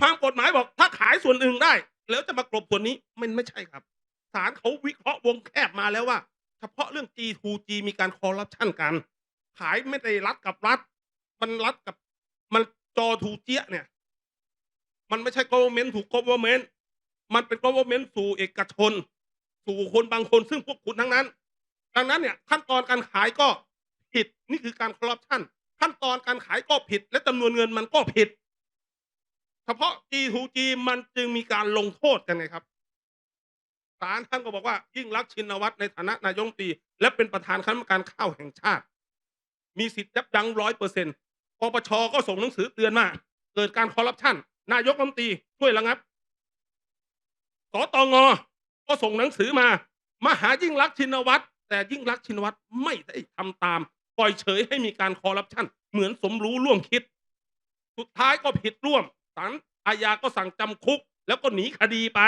ความกฎหมายบอก ถ้าขายส่วนหนึ่งได้ แล้วจะมากลบส่วนนี้มันไม่ใช่ครับศาลเขาวิเคราะห์วงแคบมาแล้วว่า เฉพาะเรื่อง G2G มีการคอร์รัปชันกัน ขายไม่ได้รัฐกับรัฐ มันรัฐกับมันจอทูเจียเนี่ย มันไม่ใช่ government ถูก government มันเป็น government สู่เอกชน สู่คนบางคนซึ่งพวกคุณทั้งนั้น ดังนั้นเนี่ยขั้นตอนการขายก็ผิดนี่คือการคอร์รัปชันขั้นตอนการขายก็ผิด และจำนวนเงินมันก็ผิด เฉพาะ G2G มันจึงมีการลงโทษกันไงครับศาลท่านก็บอกว่า ยิ่งรักชินวัตรในฐานะนายกรัฐมตรี และเป็นประธานคณะกรรมการข้าวแห่งชาติ มีสิทธิ์ยับยั้งร้อยเปอร์เซ็นต์ปปชก็ส่งหนังสือเตือนมาเกิดการคอร์รัปชันนายกรัฐมนตรีช่วยระงับสตงก็ส่งหนังสือมา มาหายิ่งรักชินวัตรแต่ยิ่งรักชินวัตรไม่ได้ทำตาม ปล่อยเฉยให้มีการคอร์รัปชันเหมือนสมรู้ร่วมคิด สุดท้ายก็ผิดร่วม ศาลอาญาก็สั่งจำคุก แล้วก็หนีคดีไป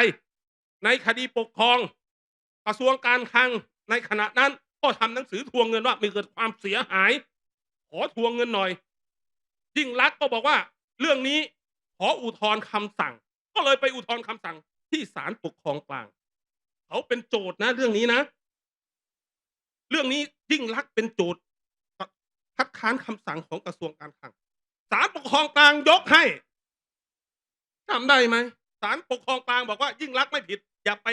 ในคดีปกครอง กระทรวงการคลังในขณะนั้นก็ทำหนังสือทวงเงินว่ามีเกิดความเสียหาย ขอทวงเงินหน่อย ยิ่งรักก็บอกว่า เรื่องนี้ขออุทธรณ์คำสั่ง ก็เลยไปอุทธรณ์คำสั่งที่ศาลปกครองกลาง เขาเป็นโจทย์นะเรื่องนี้นะ เรื่องนี้ยิ่งรักเป็นโจทย์คัดค้านคำสั่งของกระทรวงการคลังศาลปกครองกลางยกให้ จำได้ไหมศาลปกครองกลางบอกว่า ยิ่งรักไม่ผิด อย่าไป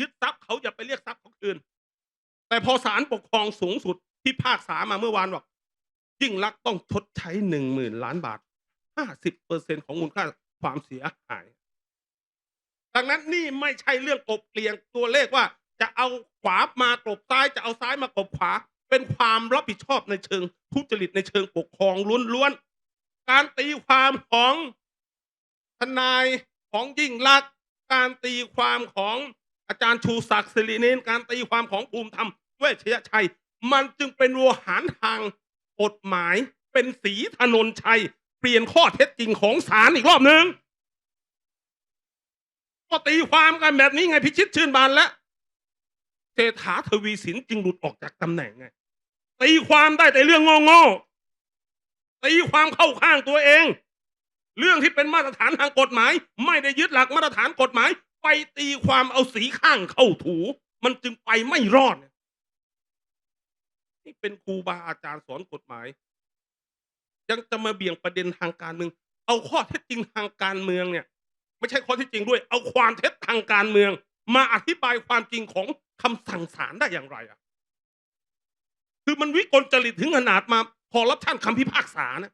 ยึดทรัพย์เขาอย่าไปเรียกทรัพย์เขาคืน แต่พอศาลปกครองสูงสุดที่ภาคษามาเมื่อวานบอกยิ่งรักต้องชดใช้หนึ่งหมื่นล้านบาทห้าสิบเปอร์เซ็นของมูลค่าความเสียหาย ดังนั้นนี่ไม่ใช่เรื่องกบเกลียงตัวเลขว่า จะเอาขวามากบซ้ายจะเอาซ้ายมากบขวา เป็นความรับผิดชอบในเชิงทุจริตในเชิงปกครองล้วนๆการตีความของ ทนายของยิ่งลักษณ์การตีความของอาจารย์ชูศักดิ์สิริเนนการตีความของภูมิธรรมเวชยชัย มันจึงเป็นโวหารทางกฎหมายเป็นสีถนนชัย เปลี่ยนข้อเท็จจริงของศาลอีกรอบหนึ่งก็ตีความกันแบบนี้ไงพิชิตชื่นบานและเศรษฐาทวีสินจึงหลุดออกจากตำแหน่งไงตีความได้แต่เรื่องโง่ๆตีความเข้าข้างตัวเอง เรื่องที่เป็นมาตรฐานทางกฎหมาย ไม่ได้ยึดหลักมาตรฐานกฎหมาย ไปตีความเอาสีข้างเข้าถู มันจึงไปไม่รอดนี่เป็นครูบาอาจารย์สอนกฎหมาย ยังจะมาเบี่ยงประเด็นทางการเมือง เอาข้อเท็จจริงทางการเมืองเนี่ย ไม่ใช่ข้อเท็จจริงด้วย เอาความเท็จทางการเมือง มาอธิบายความจริงของคำสั่งศาลได้อย่างไรอะคือมันวิกลจริตถึงขนาดมาคอร์รัปชันคำพิพากษานะ